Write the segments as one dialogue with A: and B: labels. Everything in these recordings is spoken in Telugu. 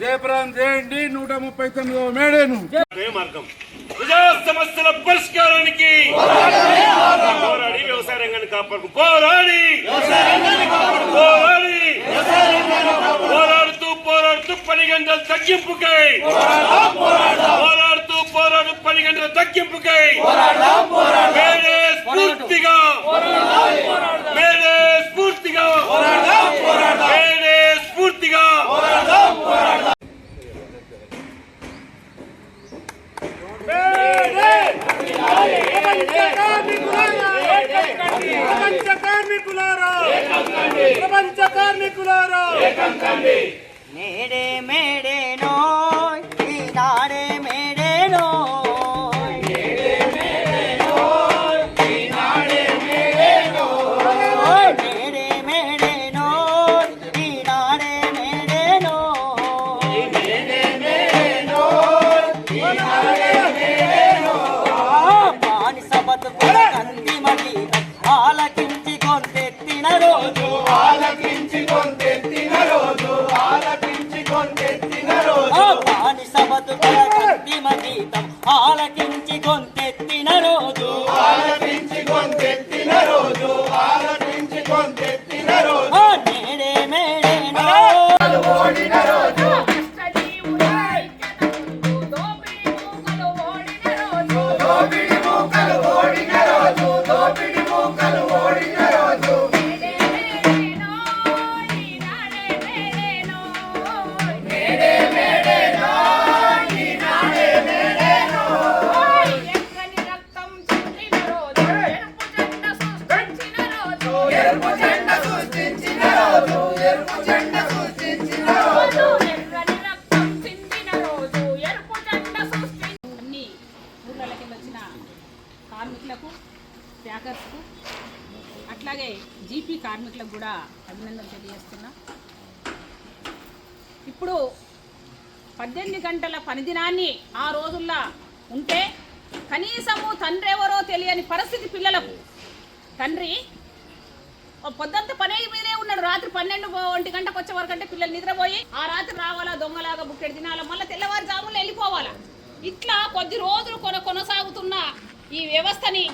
A: జయప్రదం చేయండి నూట ముప్పై తొమ్మిదో మేడేను.
B: అదే మార్గం. ప్రజా సమస్యల పరిష్కారానికి పోరాడి వ్యవసాయ రంగాన్ని కాపాడు పోరాడి. పోరాడి. పోరాడుతూ పని గంటల తగ్గింపుకై. పోరాడుతూ పోరాడు పని గంటల తగ్గింపుకై. మేడే స్ఫూర్తిగా. మేడే స్ఫూర్తిగా. మేడే స్ఫూర్తిగా.
A: ప్రపంచ కార్మికులారా. ప్రపంచ కార్మికులారా.
C: మేడే మేడేనో
D: చేస్తున్నా. ఇప్పుడు పద్దెనిమిది గంటల పనిదినాన్ని ఆ రోజుల్లో ఉంటే కనీసము తండ్రి ఎవరో తెలియని పరిస్థితి పిల్లలకు. తండ్రి ఓ పొద్దంతా పనే మీదే ఉన్నాడు. రాత్రి పన్నెండు ఒంటి గంటకు వచ్చే వరకు అంటే పిల్లలు నిద్రపోయి ఆ రాత్రి రావాలా దొంగలాగా బుక్కెడు తినాలా మళ్ళీ తెల్లవారుజామున వెళ్ళిపోవాలా. ఇట్లా కొద్ది రోజులు కొన కొనసాగుతున్న ఈ వ్యవస్థని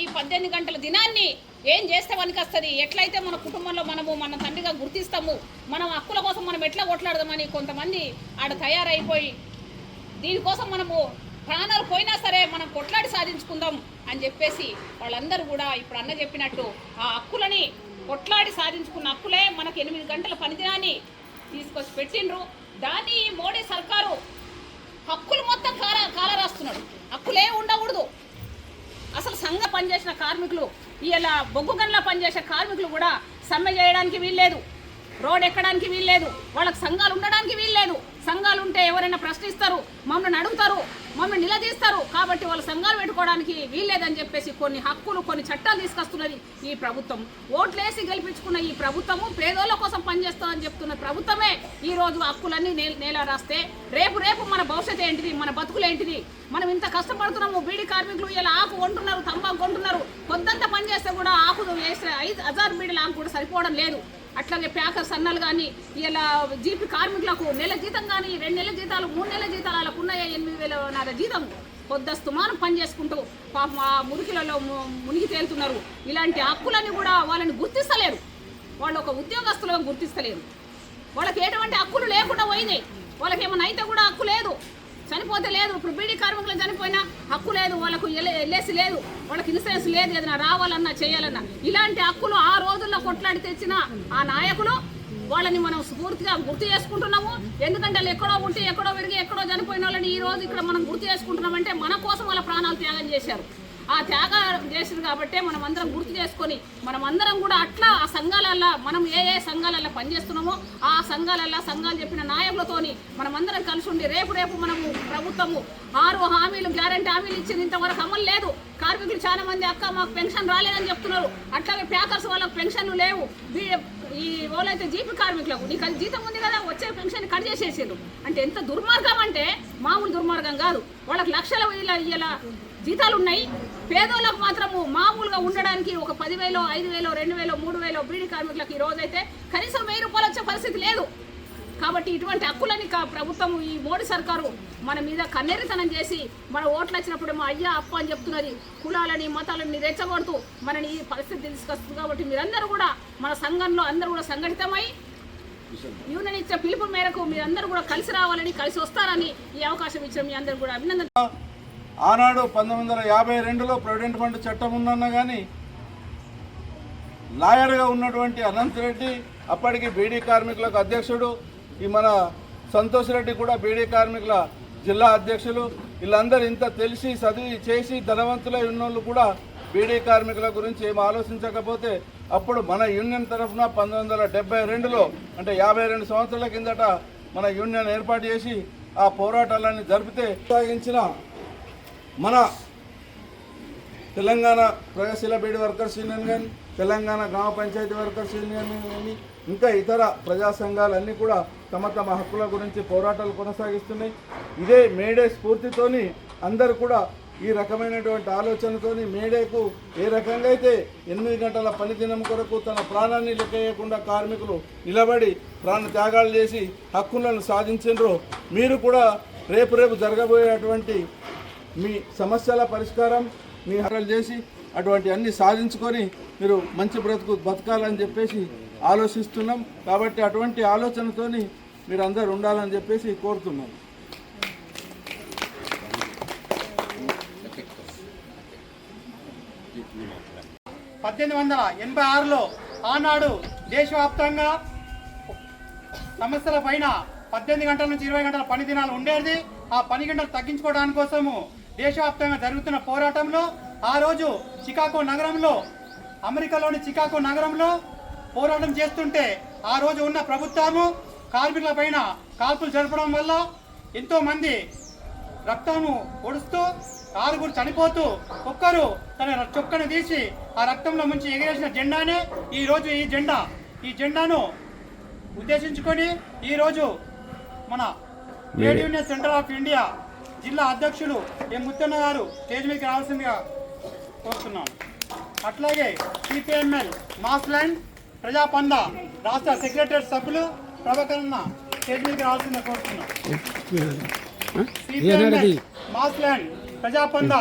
D: ఈ పద్దెనిమిది గంటల దినాన్ని ఏం చేస్తే వస్తుంది ఎట్లయితే మన కుటుంబంలో మనము మన తండ్రిగా గుర్తిస్తాము మనం హక్కుల కోసం మనం ఎట్లా కొట్లాడదామని కొంతమంది ఆడ తయారైపోయి దీనికోసం మనము ప్రాణాలు పోయినా సరే మనం కొట్లాడి సాధించుకుందాం అని చెప్పేసి వాళ్ళందరూ కూడా ఇప్పుడు అన్న చెప్పినట్టు ఆ హక్కులని కొట్లాడి సాధించుకున్న హక్కులే మనకు ఎనిమిది గంటల పనిదినాన్ని తీసుకొచ్చి పెట్టిండ్రు. దాన్ని మోడీ సర్కారు హక్కులు మొత్తం కాల కాలరాస్తున్నాడు. హక్కులే ఉండకూడదు. అసలు సంఘ పనిచేసిన కార్మికులు ఇలా బొగ్గు గన్లా పనిచేసే కార్మికులు కూడా సమ్మె చేయడానికి వీల్లేదు. రోడ్ ఎక్కడానికి వీల్లేదు. వాళ్ళకి సంఘాలు ఉండడానికి వీల్లేదు. సంఘాలు ఉంటే ఎవరైనా ప్రశ్నిస్తారు మమ్మల్ని అడుగుతారు. మమ్మల్ని నిలదీస్తారు. కాబట్టి వాళ్ళ సంఘాలు పెట్టుకోవడానికి వీల్లేదని చెప్పేసి కొన్ని హక్కులు కొన్ని చట్టాలు తీసుకొస్తున్నది ఈ ప్రభుత్వం. ఓట్లేసి గెలిపించుకున్న ఈ ప్రభుత్వము పేదోళ్ళ కోసం పనిచేస్తుందని చెప్తున్న ప్రభుత్వమే ఈ రోజు హక్కులన్నీ నేల రాస్తే రేపు రేపు మన భవిష్యత్తు ఏంటిది మన బతుకులు ఏంటిది? మనం ఇంత కష్టపడుతున్నాము బీడీ కార్మికులు ఇలా ఆకు కొంటున్నారు తంబాకు కొంటున్నారు పొద్దంతా పని చేస్తే కూడా ఆకు వేసే ఐదు హజార్ బీడీలు ఆకు కూడా సరిపోవడం లేదు. అట్లాగే ప్యాకర్స్ అన్నాలు కానీ ఇలా జీపీ కార్మికులకు నెల జీతం కానీ రెండు నెలల జీతాలు మూడు నెలల జీతాలు వాళ్ళకు ఉన్నాయా? ఎనిమిది వేల నాలుగు జీతం. పొద్దస్తుమానం పని చేసుకుంటూ పాపం ఆ మురికిలలో ము- మునిగి తేలుతున్నారు. ఇలాంటి హక్కులని కూడా వాళ్ళని గుర్తిస్తలేరు. వాళ్ళు ఒక ఉద్యోగస్తులుగా గుర్తిస్తలేరు. వాళ్ళకి ఎటువంటి హక్కులు లేకుండా పోయినాయి వాళ్ళకి ఏమైనా అయితే కూడా హక్కు లేదు. చనిపోతే లేదు. ఇప్పుడు బీడీ కార్మికులు చనిపోయినా హక్కు లేదు. వాళ్ళకు ఎల్ఏసి లేదు. వాళ్ళకి ఇన్సూరెన్స్ లేదు. ఏదైనా రావాలన్నా చేయాలన్నా. ఇలాంటి హక్కులు ఆ రోజుల్లో కొట్లాడి తెచ్చిన ఆ నాయకులు వాళ్ళని మనం స్ఫూర్తిగా గుర్తు చేసుకుంటున్నాము. ఎందుకంటే వాళ్ళు ఎక్కడో ఉంటే ఎక్కడో విరిగి ఎక్కడో చనిపోయిన వాళ్ళని ఈ రోజు ఇక్కడ మనం గుర్తు చేసుకుంటున్నామంటే మన కోసం వాళ్ళ ప్రాణాలు త్యాగం చేశారు. ఆ త్యాగం చేసింది కాబట్టే మనం అందరం గుర్తు చేసుకొని మనం అందరం కూడా అట్లా ఆ సంఘాలల్లో మనం ఏ ఏ సంఘాలల్లో పనిచేస్తున్నామో ఆ సంఘాలల్లో సంఘాలు చెప్పిన నాయకులతోని మనం అందరం కలిసి ఉండి రేపు రేపు మనము ప్రభుత్వము ఆరు హామీలు గ్యారంటీ హామీలు ఇచ్చింది ఇంతవరకు అమలు లేదు. కార్మికులు చాలా మంది అక్క మాకు పెన్షన్ రాలేదని చెప్తున్నారు. అట్లాగే ప్యాకర్స్ వాళ్ళకి పెన్షన్లు లేవు. ఈ వాళ్ళైతే జీపీ కార్మికులకు నీకు అది జీతం ఉంది కదా వచ్చే పెన్షన్ కట్ చేసేసారు అంటే ఎంత దుర్మార్గం అంటే మామూలు దుర్మార్గం కాదు. వాళ్ళకి లక్షల ఇలా ఇలా జీతాలు ఉన్నాయి పేదోళ్ళకు మాత్రము మామూలుగా ఉండడానికి ఒక పదివేలో ఐదు వేలో రెండు వేలో మూడు వేలో బీడీ కార్మికులకు ఈ రోజైతే కనీసం వెయ్యి రూపాయలు వచ్చే పరిస్థితి లేదు. కాబట్టి ఇటువంటి హక్కులని కా- ప్రభుత్వం ఈ మోడీ సర్కారు మన మీద కన్నెరితనం చేసి మన ఓట్లు వచ్చినప్పుడు మా అయ్యా అప్ప అని చెప్తున్నది. కులాలని మతాలని రెచ్చగొడుతూ మనని ఈ పరిస్థితి తీసుకొస్తుంది కాబట్టి మీరందరూ కూడా మన సంఘంలో అందరూ కూడా సంఘటితమై యూనియన్ ఇచ్చే పిలుపు మేరకు మీరందరూ కూడా కలిసి రావాలని కలిసి వస్తారని ఈ అవకాశం ఇచ్చిన మీ అందరూ కూడా అభినందన
A: ఆనాడు పంతొమ్మిది వందల యాభై రెండులో ప్రొవిడెంట్ ఫండ్ చట్టం ఉందన్న కానీ లాయర్గా ఉన్నటువంటి అనంత్ రెడ్డి అప్పటికి బీడీ కార్మికులకు అధ్యక్షుడు ఈ మన సంతోష్ రెడ్డి కూడా బీడీ కార్మికుల జిల్లా అధ్యక్షులు. వీళ్ళందరూ ఇంత తెలిసి చదివి చేసి ధనవంతులై ఉన్నోళ్ళు కూడా బీడీ కార్మికుల గురించి ఏం ఆలోచించకపోతే అప్పుడు మన యూనియన్ తరఫున పంతొమ్మిది వందల రెండులో అంటే యాభై రెండు సంవత్సరాల కిందట మన యూనియన్ ఏర్పాటు చేసి ఆ పోరాటాలన్నీ జరిపితే సాగించిన మన తెలంగాణ ప్రగతిశీల బీడి వర్కర్స్ యూనియన్ కానీ తెలంగాణ గ్రామ పంచాయతీ వర్కర్స్ యూనియన్ కానీ ఇంకా ఇతర ప్రజా సంఘాలన్నీ కూడా తమ తమ హక్కుల గురించి పోరాటాలు కొనసాగిస్తున్నాయి. ఇదే మేడే స్ఫూర్తితోని అందరూ కూడా ఈ రకమైనటువంటి ఆలోచనతోని మేడేకు ఏ రకంగా అయితే ఎనిమిది గంటల పనిదినం కొరకు తన ప్రాణాన్ని లెక్కయ్యకుండా కార్మికులు నిలబడి ప్రాణ త్యాగాలు చేసి హక్కులను సాధించారో మీరు కూడా రేపు రేపు జరగబోయేటువంటి మీ సమస్యల పరిష్కారం మీ హరలు చేసి అటువంటి అన్ని సాధించుకొని మీరు మంచి బ్రతుకు బతకాలని చెప్పేసి ఆలోచిస్తున్నాం. కాబట్టి అటువంటి ఆలోచనతోని మీరు అందరు ఉండాలని చెప్పేసి కోరుతున్నాం.
E: పద్దెనిమిది వందల ఎనభై ఆరులో ఆనాడు దేశవ్యాప్తంగా సమస్యల పైన పద్దెనిమిది గంటల నుంచి ఇరవై గంటల పని దినాలు ఉండేది. ఆ పని గంటలు తగ్గించుకోవడానికి కోసము దేశవ్యాప్తంగా జరుగుతున్న పోరాటంలో ఆ రోజు చికాగో నగరంలో అమెరికాలోని చికాగో నగరంలో పోరాటం చేస్తుంటే ఆ రోజు ఉన్న ప్రభుత్వము కార్మికుల పైన కాల్పులు జరపడం వల్ల ఎంతో మంది రక్తము ఒడుస్తూ ఆరుగురు చనిపోతూ ఒక్కరు తన చొక్కను తీసి ఆ రక్తంలో ముంచి ఎగిరేసిన జెండానే ఈ రోజు ఈ జెండా. ఈ జెండాను ఉద్దేశించుకొని ఈ రోజు మన trade union centre of India జిల్లా అధ్యక్షులు ఎం ముత్తన్న గారు స్టేజ్ మీదకి రావాల్సిందిగా కోరుతున్నాం. అట్లాగే సిపిఎంఎల్ మాస్ ల్యాండ్ ప్రజాపంద రాష్ట్ర సెక్రటరీ సభ్యులు ప్రభాకరన్న స్టేజ్ మీదకి రావాల్సిందిగా కోరుతున్నాం. CPML mass line Prajapanda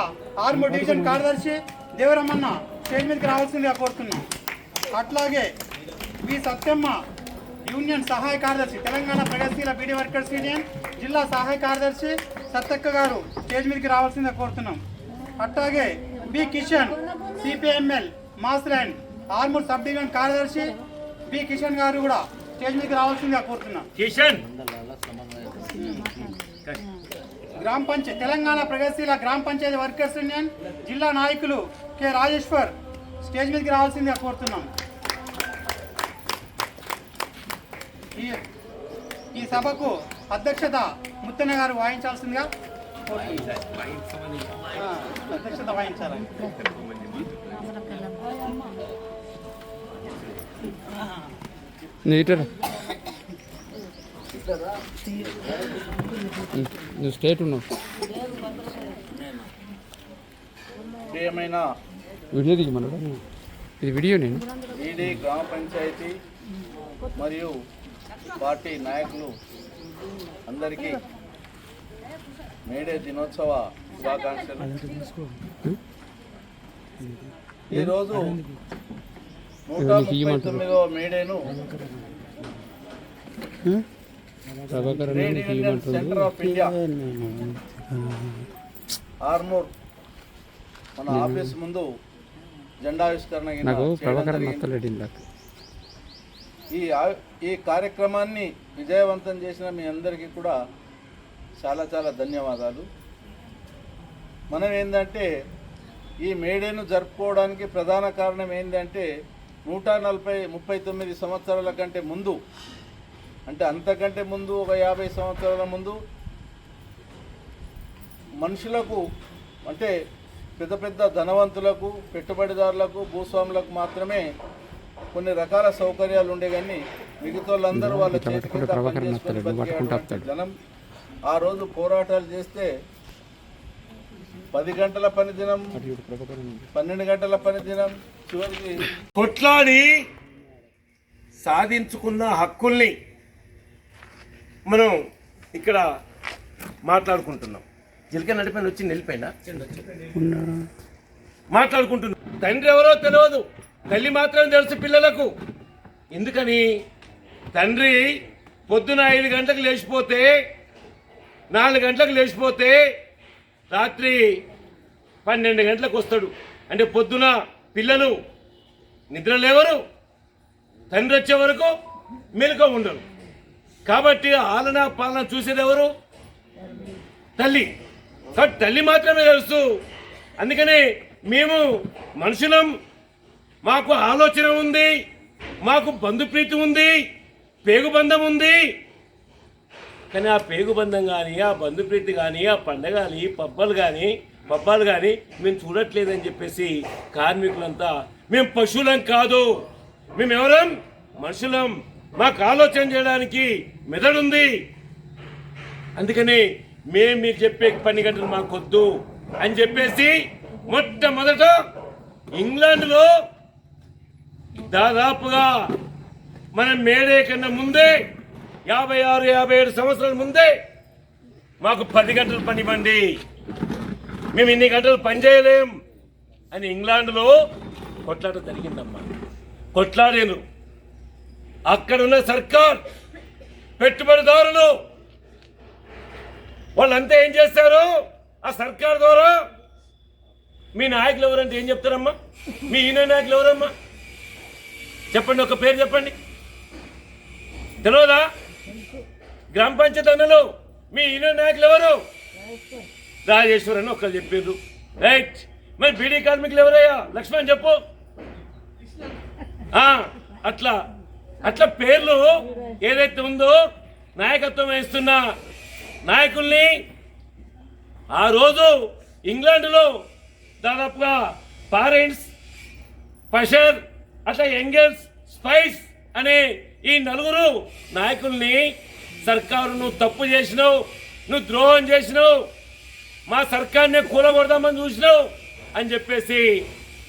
E: Armoor division కార్యదర్శి దేవరమన్న స్టేజ్ మీదకి రావాల్సిందిగా కోరుతున్నాం. అట్లాగే వి సత్యమ్మ యూనియన్ సహాయ కార్యదర్శి తెలంగాణ ప్రగతిశీల బీడీ వర్కర్స్ యూనియన్ జిల్లా సహాయ కార్యదర్శి సత్తక్క గారు స్టేజ్ మీదకి రావాల్సిందిగా కోరుతున్నాం. అట్లాగే B Kishan CPML mass line Armoor sub division కార్యదర్శి బి కిషన్ గారు కూడా స్టేజ్ మీదకి రావాల్సిందిగా కోరుతున్నాం.
B: కిషన్!
E: గ్రామ పంచాయతీ తెలంగాణ ప్రగతిశీల గ్రామ పంచాయతీ వర్కర్స్ యూనియన్ జిల్లా నాయకులు కె రాజేశ్వర్ స్టేజ్ మీదకి రావాల్సిందిగా కోరుతున్నాం. ఈ ఈ సభకు అధ్యక్షత ముత్తన్న గారు వాయించాల్సిందిగా అధ్యక్షత వాయించాలి
F: నువ్వు స్టేట్ ఉన్నావు.
A: ఏమైనా
F: వీడియో దిగి మన ఇది వీడియో నేను.
A: ఈడీ గ్రామ పంచాయతీ మరియు పార్టీ నాయకులు అందరికీ మేడే దినోత్సవ శుభాకాంక్షలు. ఈరోజు నూట ముప్పై తొమ్మిదవ మేడేను సెంటర్ ఆఫ్ ఇండియా ఆర్మూర్ మన ఆఫీస్ ముందు జెండావిష్కరణ ఈ ఆ- ఈ కార్యక్రమాన్ని విజయవంతం చేసిన మీ అందరికీ కూడా చాలా చాలా ధన్యవాదాలు. మనం ఏంటంటే ఈ మేడేను జరుపుకోవడానికి ప్రధాన కారణం ఏంటంటే నూట నలభై ముప్పై తొమ్మిది సంవత్సరాల కంటే ముందు అంటే అంతకంటే ముందు ఒక యాభై సంవత్సరాల ముందు మనుషులకు అంటే పెద్ద పెద్ద ధనవంతులకు పెట్టుబడిదారులకు భూస్వాములకు మాత్రమే కొన్ని రకాల సౌకర్యాలు ఉండే కానీ మిగతా వాళ్ళందరూ వాళ్ళ చేతి. జనం ఆ రోజు పోరాటాలు చేస్తే పది గంటల పని దినం పన్నెండు గంటల పని దినం చివరికి
B: కొట్లాడి సాధించుకున్న హక్కుల్ని మనం ఇక్కడ మాట్లాడుకుంటున్నాం. జిలక నడిపైన వచ్చి నిలిపోయినా మాట్లాడుకుంటున్నాం. తండ్రి ఎవరో తెలియదు. తల్లి మాత్రం తెలుసు పిల్లలకు. ఎందుకని? తండ్రి పొద్దున ఐదు గంటలకు లేచిపోతే నాలుగు గంటలకు లేచిపోతే రాత్రి పన్నెండు గంటలకు వస్తాడు. అంటే పొద్దున పిల్లలు నిద్ర లేవరు తండ్రి వచ్చే వరకు మెలుక ఉండరు. కాబట్టి ఆలన పాలన చూసేది ఎవరు? తల్లి. కాబట్టి తల్లి మాత్రమే తెలుసు. అందుకని మేము మనుషులం మాకు ఆలోచన ఉంది మాకు బంధుప్రీతి ఉంది పేగుబంధం ఉంది. కానీ ఆ పేగుబంధం కానీ ఆ బంధుప్రీతి కానీ ఆ పండగ కానీ పబ్బాలు కానీ పబ్బాలు కానీ మేము చూడట్లేదని చెప్పేసి కార్మికులంతా మేము పశువులం కాదు. మేము ఎవరం మనుషులం. మాకు ఆలోచన చేయడానికి మెదడుంది. అందుకని మేము మీరు చెప్పే పని గంటలు మాకొద్దు అని చెప్పేసి మొట్టమొదట ఇంగ్లాండ్లో దాదాపుగా మనం మేడే కన్నా ముందే యాభై ఆరు యాభై ఏడు సంవత్సరాల ముందే మాకు పది గంటలు పనివ్వండి. మేము ఇన్ని గంటలు పని చేయలేం అని ఇంగ్లాండ్లో కొట్లాట జరిగిందమ్మా. కొట్లాడాను. అక్కడున్న సర్కార్ పెట్టుబడిదారులు వాళ్ళంతా ఏం చేస్తారు? ఆ సర్కార్ ద్వారా మీ నాయకులు ఎవరంటే ఏం చెప్తారమ్మా? మీ ఈయన నాయకులు ఎవరమ్మా? చెప్పండి ఒక పేరు చెప్పండి. తెలియదా గ్రామ పంచాయతీ అన్నలు మీ ఈయన నాయకులు ఎవరు? రాజేశ్వర్ అని ఒకళ్ళు చెప్పారు రైట్. మరి బీడీ కార్మికులు ఎవరయ్యా? లక్ష్మణ్ చెప్పు. అట్లా అట్లా పేర్లు ఏదైతే ఉందో నాయకత్వం వహిస్తున్న నాయకుల్ని ఆ రోజు ఇంగ్లాండ్లో దాదాపుగా పారెంట్స్ పషర్ అట్లా ఎంగెల్స్ స్పైస్ అనే ఈ నలుగురు నాయకుల్ని సర్కారు నువ్వు తప్పు చేసినావు నువ్వు ద్రోహం చేసినావు మా సర్కార్నే కూలగొడదామని చూసినావు అని చెప్పేసి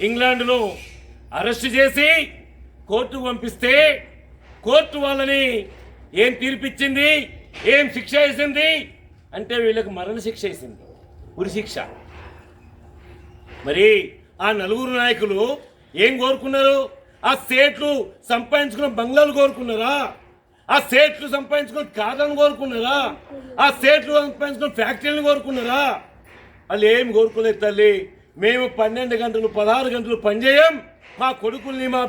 B: ఇంగ్లాండ్లో అరెస్ట్ చేసి కోర్టుకు పంపిస్తే కోర్టు వాళ్ళని ఏం తీర్పిచ్చింది ఏం శిక్ష వేసింది అంటే వీళ్ళకి మరణ శిక్ష వేసింది ఉరి శిక్ష. మరి ఆ నలుగురు నాయకులు ఏం కోరుకున్నారు? ఆ సేట్లు సంపాదించుకున్న బంగ్లాలు కోరుకున్నారా? ఆ సేట్లు సంపాదించుకున్న కార్లను కోరుకున్నారా? ఆ సేట్లు సంపాదించుకున్న ఫ్యాక్టరీలను కోరుకున్నారా? వాళ్ళు ఏం కోరుకోలేదు తల్లి. మేము పన్నెండు గంటలు పదహారు గంటలు పనిచేయం. మా కొడుకుల్ని మా